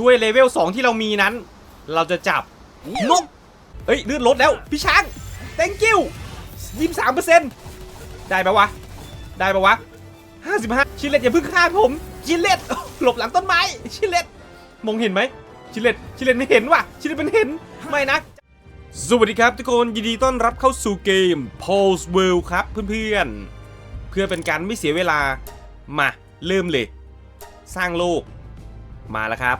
ด้วยเลเวล2ที่เรามีนั้น เราจะจับนกเอ้ยเลือดลดแล้ว พี่ช้าง thank you 23%ได้ปะวะ ได้ปะวะ55ชิลเลตอย่าเพิ่งฆ่าผม ชิลเลตหลบหลังต้นไม้ ชิลเลตมองเห็นไหม ชิลเลตชิลเลตไม่เห็นว่ะ ชิลเลตมันเห็น ไม่นะ สวัสดีครับทุกคน ยินดีต้อนรับเข้าสู่เกม Pulse World ครับเพื่อนๆ เพื่อเป็นการไม่เสียเวลา มาเริ่มเลย สร้างโลก มาแล้วครับ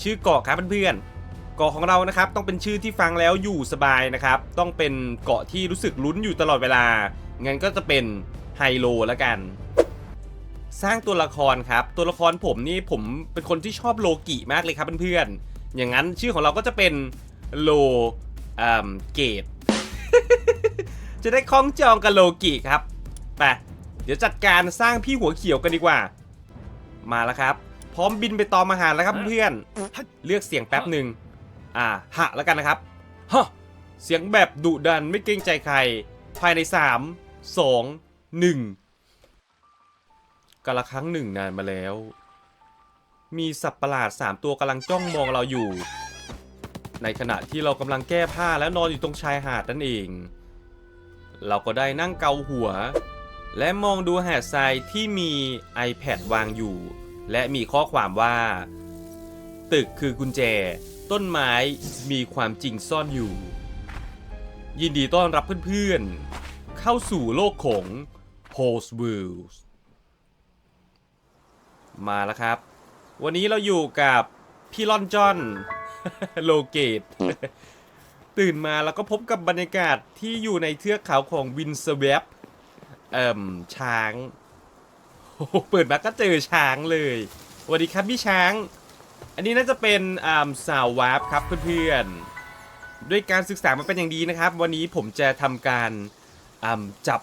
ชื่อเกาะครับเพื่อนๆเกาะของเรานะครับต้องเป็นชื่อที่ฟังแล้วอยู่สบายนะครับ ต้องเป็นเกาะที่รู้สึกลุ้นอยู่ตลอดเวลางั้นก็จะเป็นไฮโลแล้วกัน สร้างตัวละครครับ ตัวละครผมนี่ผมเป็นคนที่ชอบโลกิมากเลยครับเพื่อนๆอย่างนั้นชื่อของเราก็จะเป็นโลอ่าเกตจะได้คล้องจองกับโลกิครับไปเดี๋ยวจัดการสร้างพี่หัวเขียวกันดีกว่า มาแล้วครับ พร้อมบินไปตอมอาหารแล้วครับเพื่อน เลือกเสียงแป๊บหนึ่งอ่า หะแล้วกันนะครับฮะเสียงแบบดุดันไม่เกรงใจใคร ภายใน 3 2 1กาละครั้งหนึ่งนานมาแล้ว มีสัตว์ประหลาด 3 ตัวกำลังจ้องมองเราอยู่ ในขณะที่เรากำลังแก้ผ้าและนอนอยู่ตรงชายหาดนั่นเอง เราก็ได้นั่งเกาหัว และมองดูหาดทรายที่มี iPad วางอยู่ และมีข้อความว่า ตึกคือกุญแจ ต้นไม้มีความจริงซ่อนอยู่ ยินดีต้อนรับเพื่อนๆ เข้าสู่โลกของ Post Worlds มาแล้วครับ วันนี้เราอยู่กับพี่ลอนจอนโลเกต ตื่นมาแล้วก็พบกับบรรยากาศที่อยู่ในเทือกเขาของวินเซเวฟเอ่มช้าง เปิดมาก็เจอช้างเลยสวัสดีครับพี่ช้าง อันนี้น่าจะเป็นอ่าสาววาร์ปครับเพื่อนๆด้วยการศึกษามาเป็นอย่างดีนะครับ วันนี้ผมจะทำการอ่าจับ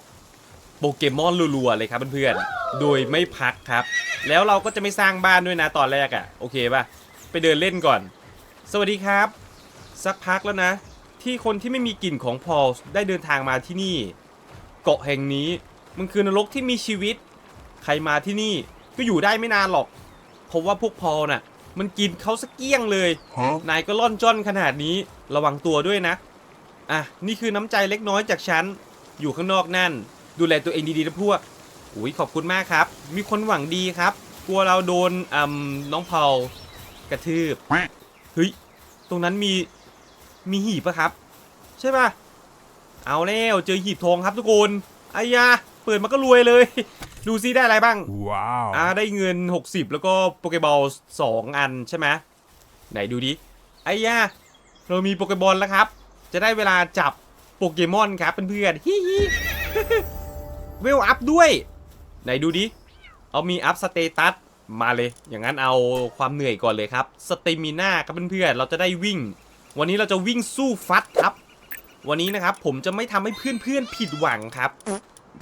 โปเกมอนรัวๆเลยครับเพื่อนๆ โดยไม่พักครับ แล้วเราก็จะไม่สร้างบ้านด้วยนะตอนแรกอะ่ะ โอเคป่ะ ไปเดินเล่นก่อน สวัสดีครับ สักพักแล้วนะ ที่คนที่ไม่มีกลิ่นของพอลได้เดินทางมาที่นี่ เกาะแห่งนี้มันคือนรกที่มีชีวิต ใครมาที่นี่ก็อยู่ได้ไม่นานหรอก เพราะว่าพวกพอลน่ะ มันกินเขาสักเกี้ยงเลย Huh? นายก็ล่อนจ้อนขนาดนี้ระวังตัวด้วยนะ อะ นี่คือน้ำใจเล็กน้อยจากฉัน อยู่ข้างนอกนั่น ดูแลตัวเองดีๆนะพวกอุ้ยขอบคุณมากครับ มีคนหวังดีครับ กลัวเราโดนอืมน้องเพากระทืบ เฮ้ย ตรงนั้นมี มีหีบปะครับ ใช่ปะเอาแล้วเจอหีบทองครับทุกคนไอ้ยา เปิดมาก็รวยเลย ดูซิได้อะไรบ้าง Wow. อ่าได้เงิน 60 แล้วก็โปเกบอล2อันใช่ไหมไหนดูดิไอ้ย่าเรามีโปเกบอลแล้วครับ จะได้เวลาจับโปเกมอนครับเพื่อนๆฮิฮิเวลอัพด้วย ไหนดูดิ เอามีอัพสเตตัสมาเลย อย่างนั้นเอาความเหนื่อยก่อนเลยครับ สเตมิน่าครับเพื่อนๆเราจะได้วิ่ง วันนี้เราจะวิ่งสู้ฟัดครับ วันนี้นะครับผมจะไม่ทำให้เพื่อนๆผิดหวังครับ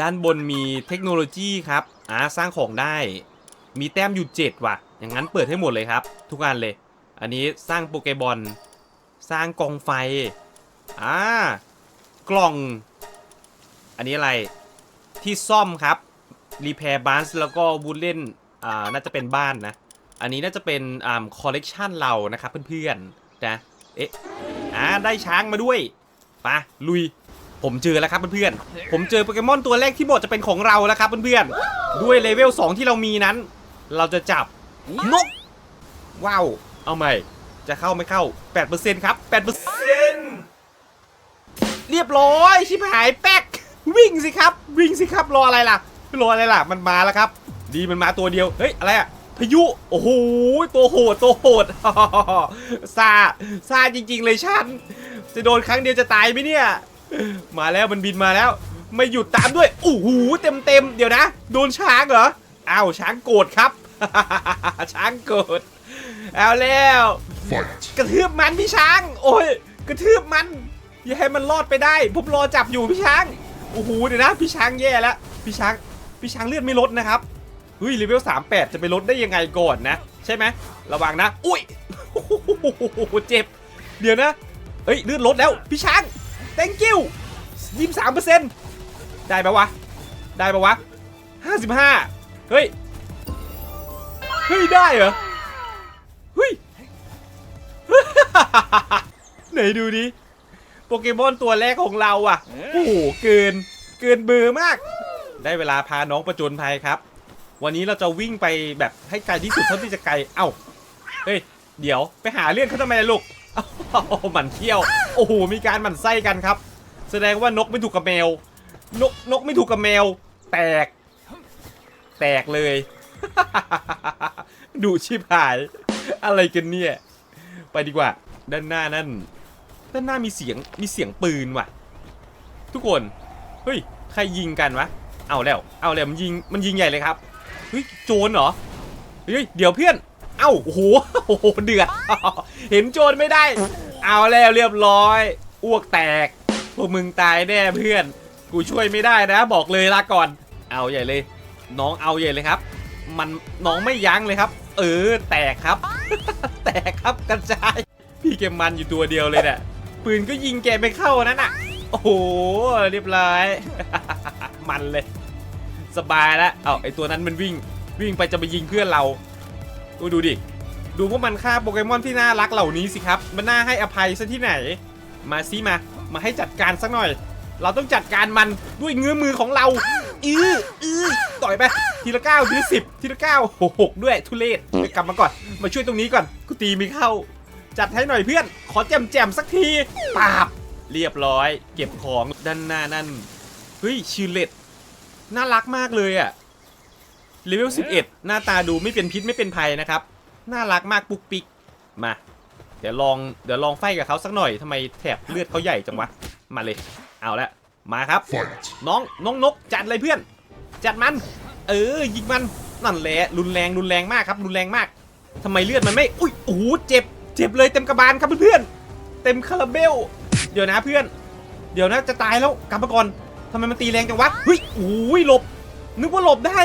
ด้านบนมีเทคโนโลยีครับอ่าสร้างของได้ มีแต้มอยู่7ว่ะ อย่างนั้นเปิดให้หมดเลยครับ ทุกอันเลย อันนี้สร้างโปเกบอล สร้างกองไฟอ่ากล่อง อันนี้อะไร ที่ซ่อมครับ รีแพร์บ n นแล้วก็วูดเล่น อ่า น่าจะเป็นบ้านนะ อันนี้น่าจะเป็น อ่า คอลเลกชันเรานะครับเพื่อนๆนะ เอ๊ะ อ่า ได้ช้างมาด้วยไปะลุย ผมเจอแล้วครับเพื่อนๆ ผมเจอโปเกมอนตัวแรกที่บอกจะเป็นของเราแล้วครับเพื่อนๆ ด้วยเลเวล 2 ที่เรามีนั้น เราจะจับนกว้าว เอาใหม่ จะเข้าไม่เข้า 8%ครับ 8%เรียบร้อย ชิบหายแป๊ก วิ่งสิครับ วิ่งสิครับ รออะไรล่ะ รออะไรล่ะ มันมาแล้วครับ ดีมันมาตัวเดียว เฮ้ย อะไรอะพายุ โอ้โห ตัวโหด ตัวโหดซาซาจริง ๆ เลยฉัน จะโดนครั้งเดียวจะตายไหมเนี่ย มาแล้วมันบินมาแล้ว ไม่หยุดตามด้วยโอ้โหเต็มเต็มๆเดี๋ยวนะ โดนช้างเหรออ้าวช้างโกรธครับ ช้างโกรธเอาแล้ว Fight. กระทืบมันพี่ช้าง โอ้ยกระทืบมันอย่าให้มันรอดไปได้ ผมรอจับอยู่พี่ช้างโอ้โหเดี๋ยวนะ พี่ช้างแย่แล้วพี่ช้างพี่ช้างเลือดไม่ลดนะครับเฮ้ยเลเวล38 จะไปลดได้ยังไงก่อนนะ ใช่ไหมระวังนะ อุ้ยโอ้โหเจ็บ เดี๋ยวนะเฮ้ยเลือดลดแล้ว พี่ช้าง thank you 23%ได้ปะวะ ได้ปะวะ55เฮ้ย เฮ้ย ได้เหรอ เฮ้ย ไหนดูดิ โปเกมอนตัวแรกของเราอะ โอ้โห เกิน เกินเบอร์มาก ได้เวลาพาน้องประจนภัยครับ วันนี้เราจะวิ่งไปแบบให้ไกลที่สุดเท่าที่จะไกล เอ้า เฮ้ย เดี๋ยวไปหาเรื่องเขาทำไมลูกอ้าหมันเที่ยว โอ้โหมีการหมั่นไส้กันครับ แสดงว่านกไม่ถูกกับแมว นกนกไม่ถูกกับแมว แตก แตกเลย ดูชิบหาย อะไรกันเนี่ย ไปดีกว่า ด้านหน้านั่น ด้านหน้ามีเสียงมีเสียงปืนว่ะ ทุกคน เฮ้ย ใครยิงกันวะ เอาแล้ว เอาแล้วมันยิงมันยิงใหญ่เลยครับ เฮ้ยโจรเหรอ เฮ้ยเดี๋ยวเพื่อน เอ้าโอ้โหโอ้โหเดือด เห็นโจรไม่ได้ เอาแล้วเรียบร้อย อ้วกแตก พวกมึงตายแน่เพื่อน กูช่วยไม่ได้นะ บอกเลยลาก่อน เอาใหญ่เลย น้องเอาใหญ่เลยครับ มันน้องไม่ยั้งเลยครับ เออ แตกครับ แตกครับกระจาย พี่เกมมันอยู่ตัวเดียวเลยเนี่ยปืนก็ยิงแกไม่เข้านั่นน่ะ โอ้โห เรียบร้อย มันเลย สบายแล้ว เอาไอตัวนั้นมันวิ่ง วิ่งไปจะไปยิงเพื่อนเรา ดูดู ดูพวกมันฆ่าโปเกมอนที่น่ารักเหล่านี้สิครับ มันน่าให้อภัยซะที่ไหน มาซิมา มาให้จัดการสักหน่อย เราต้องจัดการมันด้วยเงื้อมือของเรา อืออือต่อยไป ทีละเก้าทีละสิบทีละเก้าหกหกด้วยทุเรศไปกลับมาก่อน มาช่วยตรงนี้ก่อน กูตีไม่เข้า จัดให้หน่อยเพื่อน ขอแจมแจมๆสักทีปาบ เรียบร้อย เก็บของด้านหน้านั่น เฮ้ยชิลเลตน่ารักมากเลยอะเลเวล11 หน้าตาดูไม่เป็นพิษไม่เป็นภัยนะครับ น่ารักมากปุกปิกมา เดี๋ยวลองเดี๋ยวลองไฟกับเขาสักหน่อยทำไมแถบเลือดเขาใหญ่จังวะมาเลย เอาละมาครับ Fight! น้องน้องนกจัดเลยเพื่อน จัดมัน เออยิงมันนั่นแหละรุนแรงรุนแรงมากครับรุนแรงมากทำไมเลือดมันไม่อุ้ยโอ้โหเจ็บเจ็บเลยเต็มกระบาลครับเพื่อนๆเต็มคาราเบลเดี๋ยวนะเพื่อน เดี๋ยวนะจะตายแล้วกลับมาก่อนทำไมมันตีแรงจังวะเฮ้ยโอ้ยหลบ นึกว่าหลบได้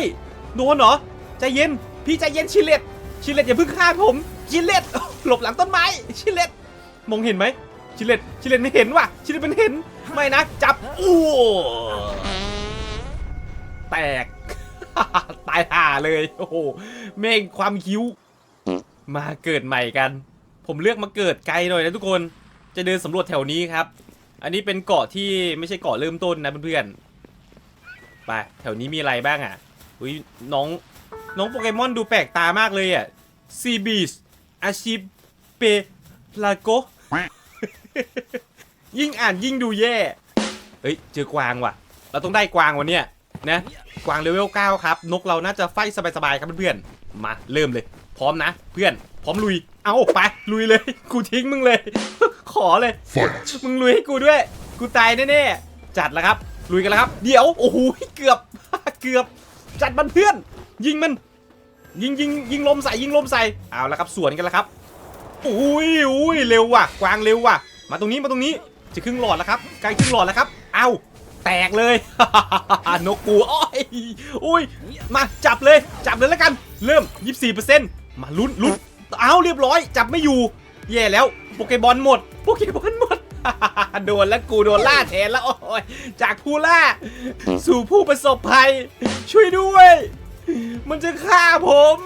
โดนเหรอใจเย็นพี่ใจเย็นชิเลต ชิเลตอย่าเพิ่งฆ่าผมชิเลตหลบหลังต้นไม้ชิเลตมองเห็นไหมชิเลตชิเลตไม่เห็นว่ะชิเลตมันเห็นไม่นะจับอู้แตกตายห่าเลยโอ้โหเมงความคิ้ว มาเกิดใหม่กัน ผมเลือกมาเกิดไกลหน่อยนะทุกคนจะเดินสำรวจแถวนี้ครับ อันนี้เป็นเกาะที่ไม่ใช่เกาะเริ่มต้นนะเพื่อนๆไปแถวนี้มีอะไรบ้างอะอุ้ยน้อง น้องโปเกมอนดูแปลกตามากเลยอะซีบีสอาชิเปลาโกยิ่งอ่านยิ่งดูแย่เฮ้ยเจอกวางว่ะ เราต้องได้กวางวันเนี้ยนะ กวางเลเวล9ครับ นกเราน่าจะไฟสบายๆครับเพื่อนๆ มาเริ่มเลย พร้อมนะ เพื่อน พร้อมลุย เอาไปลุยเลย กูทิ้งมึงเลย ขอเลย Fight! มึงลุยให้กูด้วย กูตายแน่ๆ จัดแล้วครับ ลุยกันแล้วครับ เดี๋ยว โอ้โห เกือบ เกือบ จัดมันเพื่อน ยิงมัน ยิงยิงยิงลมใส่ยิงลมใส่เอาล้วครับสวนกันล้วครับอุ้ยอุ้ยเร็วว่ะกวางเร็วว่ะ มาตรงนี้มาตรงนี้จะครึ่งหลอดแล้วครับใกล้ครึ่งหลอดแล้วครับเอาแตกเลยนกกูอ้อยอุ้ยมาจับเลยจับเลยแล้วกัน เริ่ม 24%มาลุ้นลุ้นเอาเรียบร้อย จับไม่อยู่ แย่แล้วโปเกบอลหมดโปเกบอลหมดโดนแล้วกูโดนล่าแทนแล้วโอ้ยจากผู้ล่า สู่ผู้ประสบภัย ช่วยด้วย มันจะฆ่าผม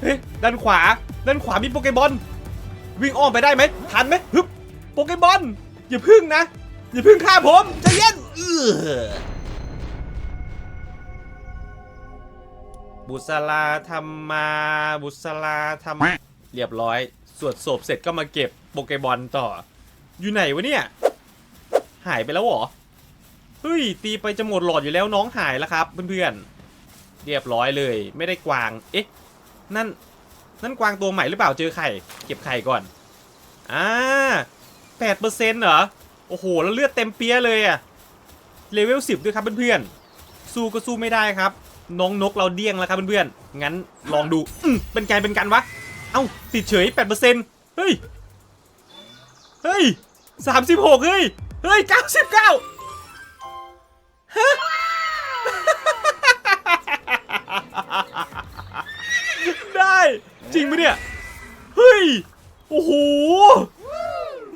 เฮ้ยด้านขวา ด้านขวามีโปเกบอล วิ่งอ้อมไปได้ไหม ทันไหมฮึบโปเกบอล อย่าพึ่งนะ อย่าพึ่งฆ่าผมใจเย็นเออบุษราธรรมา บุษราธรรมเรียบร้อย สวดศพเสร็จก็มาเก็บโปเกบอลต่อ อยู่ไหนวะเนี่ย หายไปแล้วเหรอ เฮ้ย ตีไปจะหมดหลอดอยู่แล้วน้องหายแล้วครับเพื่อนๆ เรียบร้อยเลย ไม่ได้กวาง เอ๊ะ นั่น นั่นกวางตัวใหม่หรือเปล่า เจอไข่ เก็บไข่ก่อน อ่าแปดเปอร์เซ็นต์เหรอ โอ้โห แล้วเลือดเต็มเปี้ยเลยอะเลเวลสิบด้วยครับเพื่อนๆ สู้ก็สู้ไม่ได้ครับ น้องนกเราเดี้ยงแล้วครับเพื่อนๆ งั้นลองดู อืมเป็นไงเป็นกันวะ เอ้า ติดเฉยแปดเปอร์เซ็นต์เฮ้ย เฮ้ยสามสิบหกเฮ้ย เฮ้ยเก้าสิบเก้าฮะ ได้ จริงปะเนี่ย เฮ้ย โอ้โห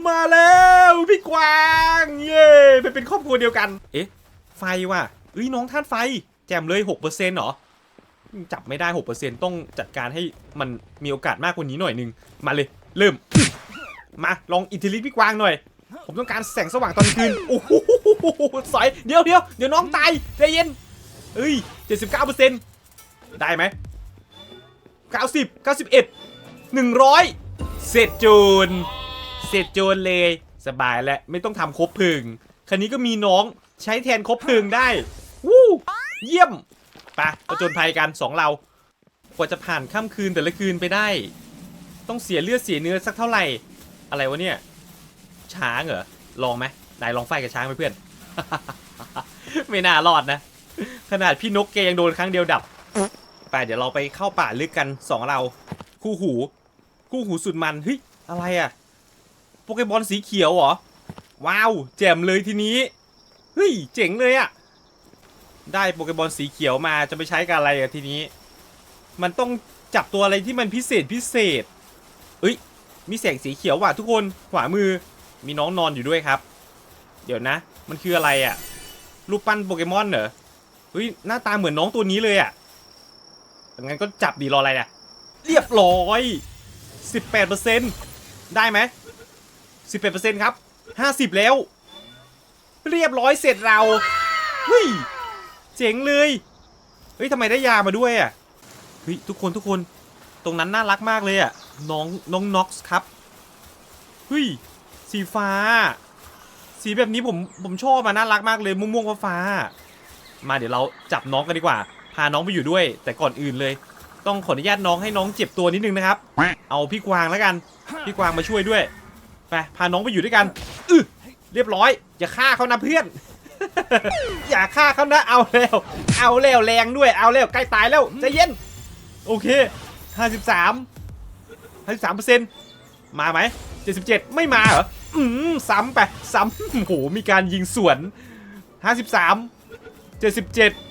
มาแล้วพี่กวาง เย้ไปเป็นครอบครัวเดียวกัน เอ๊ะ ไฟว่ะเอ้ยน้องธาตุไฟ แจมเลย6%เหรอ จับไม่ได้ 6%ต้องจัดการให้มันมีโอกาสมากกว่านี้หน่อยนึง มาเลย เริ่ม มาลองอิทธิฤทธิ์พี่กวางหน่อยผมต้องการแสงสว่างตอนคืน โอ้โหสอย เดี๋ยวเดี๋ยวเดี๋ยวน้องตายใจเย็น เอ้ย79%ได้ไหม 90 91 100 เสร็จจูน เสร็จจูนเลย สบายแล้วไม่ต้องทำครบพลิงคันนี้ก็มีน้องใช้แทนครบพลิงได้ วู้ เยี่ยมไปประจนภัยกันสองเรากว่าจะผ่านค่ำคืนแต่ละคืนไปได้ ต้องเสียเลือดเสียเนื้อสักเท่าไหร่ อะไรวะเนี่ย ช้างเหรอ ลองไหมนายลองไฟกับช้างไหมเพื่อน ไม่น่ารอดนะ ขนาดพี่นกเกยังโดนครั้งเดียวดับ ไปเดี๋ยวเราไปเข้าป่าลึกกันสองเรา คู่หู คู่หูสุดมันเฮ้ยอะไรอะโปเกมอนสีเขียวเหรอว้าวแจ่มเลยทีนี้เฮ้ยเจ๋งเลยอะได้โปเกมอนสีเขียวมาจะไปใช้กับอะไรอะทีนี้ มันต้องจับตัวอะไรที่มันพิเศษพิเศษเอ้ยมีแสงสีเขียวว่ะทุกคนขวามือมีน้องนอนอยู่ด้วยครับ เดี๋ยวนะ มันคืออะไรอะรูปปั้นโปเกมอนเหรอเฮ้ยหน้าตาเหมือนน้องตัวนี้เลยอะ งั้นก็จับดีรออะไรอะเรียบร้อย 18%ได้ไหม 18%ครับ 50 แล้ว เรียบร้อยเสร็จเราเฮ้ยเจ๋งเลย เฮ้ยทำไมได้ยามาด้วยอะ เฮ้ยทุกคนทุกคน ตรงนั้นน่ารักมากเลยอะ น้องน้องน็อกส์ครับ เฮ้ยสีฟ้า สีแบบนี้ผมผมชอบมาน่ารักมากเลยม่วงๆฟ้า มาเดี๋ยวเราจับน้องกันดีกว่าาน้องไปอยู่ด้วย แต่ก่อนอื่นเลย ต้องขออนุญาตน้องให้น้องเจ็บตัวนิดนึงนะครับ เอาพี่กวางแล้วกัน พี่กวางมาช่วยด้วยไปพาน้องไปอยู่ด้วยกันอือเรียบร้อย อย่าฆ่าเขานะเพื่อน อย่าฆ่าเขานะเอาแล้วเอาแล้วแรงด้วยเอาแล้วใกล้ตายแล้วใจเย็น โอเค53 53เปอร์เซ็นต์มาไหม77ไม่มาเหรออืมซ้ำไปซ้ำโอ้โหมีการยิงสวน53 77 99ร้อยเ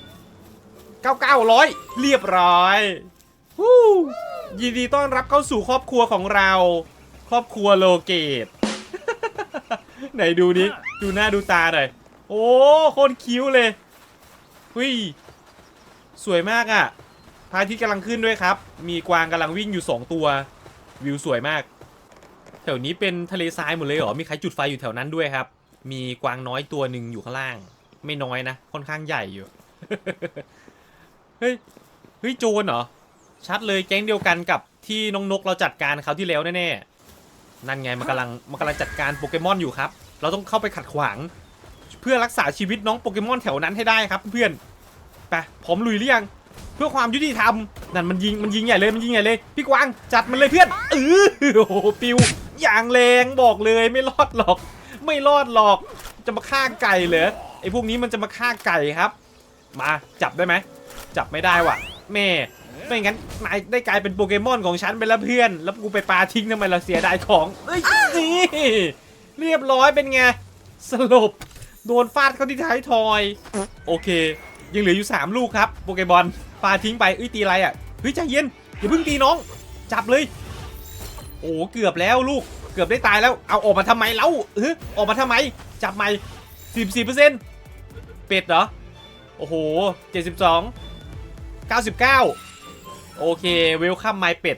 รียบร้อยวู้ยินดีต้อนรับเข้าสู่ครอบครัวของเรา ครอบครัวโลเกต ไหนดูดิดูหน้าดูตาหน่อยโอ้โคตรคิ้วเลยหุยสวยมากอะ่ะพระอาทิตย์กำลังขึ้นด้วยครับ มีกวางกำลังวิ่งอยู่ 2 ตัว วิวสวยมาก แถวนี้เป็นทะเลทรายหมดเลยเหรอ มีใครจุดไฟอยู่แถวนั้นด้วยครับ มีกวางน้อยตัวหนึ่งอยู่ข้างล่าง ไม่น้อยนะ ค่อนข้างใหญ่อยู่ เฮ้ย เฮ้ยโจรเหรอ ชัดเลยแก๊งเดียวกันกับที่น้องนกเราจัดการเขาวที่แล้วแน่ๆ นั่นไงมันกำลังมันกำลังจัดการโปเกมอนอยู่ครับ เราต้องเข้าไปขัดขวาง เพื่อรักษาชีวิตน้องโปเกมอนแถวนั้นให้ได้ครับเพื่อนไปพร้อมลุยหรือยังเพื่อความยุติธรรมนั่นมันยิงมันยิงใหญ่เลยมันยิงใหญ่เลย พี่กวางจัดมันเลยเพื่อนเออโอ้โหปิวอย่างแรงบอกเลยไม่รอดหรอก ไม่รอดหรอกจะมาฆ่าไก่เหรอไอ้พวกนี้มันจะมาฆ่าไก่ครับ มาจับได้ไหม จับไม่ได้ว่ะ แม่ไม่งั้นนายได้กลายเป็นโปเกมอนของฉันไปแล้วเพื่อน แล้วกูไปปาทิ้งทำไมเราเสียดายของเอ้ยนี่เรียบร้อยเป็นไงสลบโดนฟาดเข้าที่ท้ายทอย โอเค ยังเหลืออยู่ 3 ลูกครับโปเกมอนปาทิ้งไปเอ้ยตีอะไรอะเฮ้ยใจเย็นอย่าเพิ่งตีน้อง จับเลย โอ้เกือบแล้วลูกเกือบได้ตายแล้วเอาออกมาทำไมเล่าเออออกมาทำไม จับใหม่44เปอร์เซ็นต์เป็ดเหรอโอ้โห72 99 โอเคเวลคัมไมเป็ด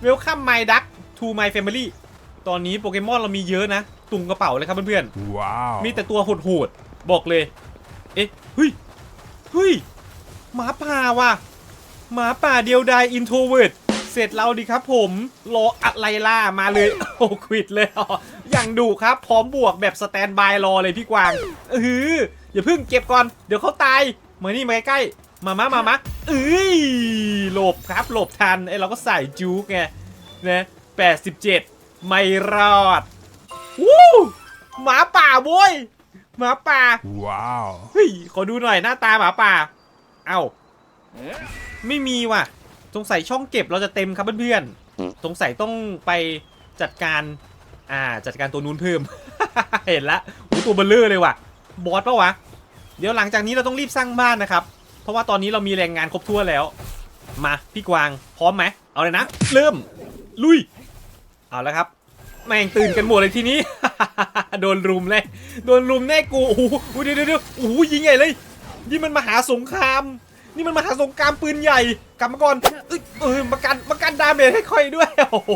เวลคัมไมดักทูไมแฟมิลี่ตอนนี้โปเกมอนเรามีเยอะนะ ตุงกระเป๋าเลยครับเพื่อน Wow. ๆมีแต่ตัวโหดๆ บอกเลย เอ๊ะเฮ้ยเฮ้ยหมาป่าว่ะหมาป่าเดียวดายอินโทรเวิร์ดเสร็จเราดีครับผมรออะไรล่ามาเลย โอ้ควิดเลยอ๋ออย่างดุครับ พร้อมบวกแบบสแตนบายรอเลยพี่กวางเอออย่าเพิ่งเก็บก่อน เดี๋ยวเขาตาย มานี่มาใกล้ๆ มามามามาเอ้ยหลบครับหลบทันไอ้เราก็ใส่จู๊กไงนะ87ไม่รอดวู้หมาป่าโว้ยหมาป่า Wow. เฮ้ยขอดูหน่อยหน้าตาหมาป่า เอ้าไม่มีว่ะสงสัยช่องเก็บเราจะเต็มครับเพื่อนๆสงสัยต้องไปจัดการอ่าจัดการตัวนู้นเพิ่ม เห็นละโอ้ตัวเบลเลอร์เลยว่ะบอสปะวะ เดี๋ยวหลังจากนี้เราต้องรีบสร้างบ้านนะครับ เพราะว่าตอนนี้เรามีแรงงานครบถ้วแล้ว มาพี่กวางพร้อมไหมเอาเลยนะเริ่มลุย เอาแล้วครับ แม่งตื่นกันหมดเลยทีนี้ โดนรุมเลยโดนรุมแน่กูโอ้โหเดี๋ยวเดี๋ยวเดี๋ยวโอ้โหยิงใหญ่เลยนี่มันมหาสงคราม นี่มันมหาสงครามปืนใหญ่กลับมาก่อนเอ้ยเออมากันมากันดาเมจให้ค่อยด้วยโอ้โห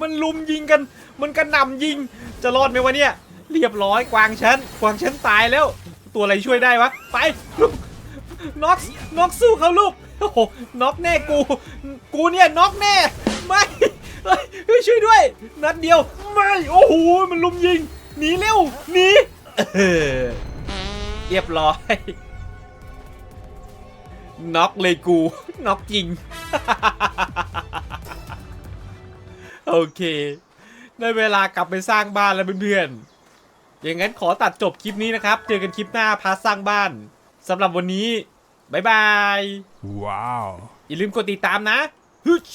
มันลุมยิงกัน มันกระหน่ำยิง จะรอดไหมวะเนี่ยเรียบร้อยกวางฉันกวางฉันตายแล้ว ตัวอะไรช่วยได้วะไปลูก น็อกน็อกสู้เขาลูกโอ้โหน็อกแน่กู กูเนี่ยน็อกแน่ ไม่เฮ้ยช่วยด้วย นัดเดียว ไม่ โอ้โห มันลุมยิง หนีเร็ว หนีเออเรียบร้อย น็อกเลยกู น็อกจริง โอเค ได้เวลากลับไปสร้างบ้านแล้วเพื่อนๆ อย่างนั้นขอตัดจบคลิปนี้นะครับ เจอกันคลิปหน้าพาสร้างบ้านสำหรับวันนี้ บ๊ายบาย Wow. อย่าลืมกดติดตามนะฮึช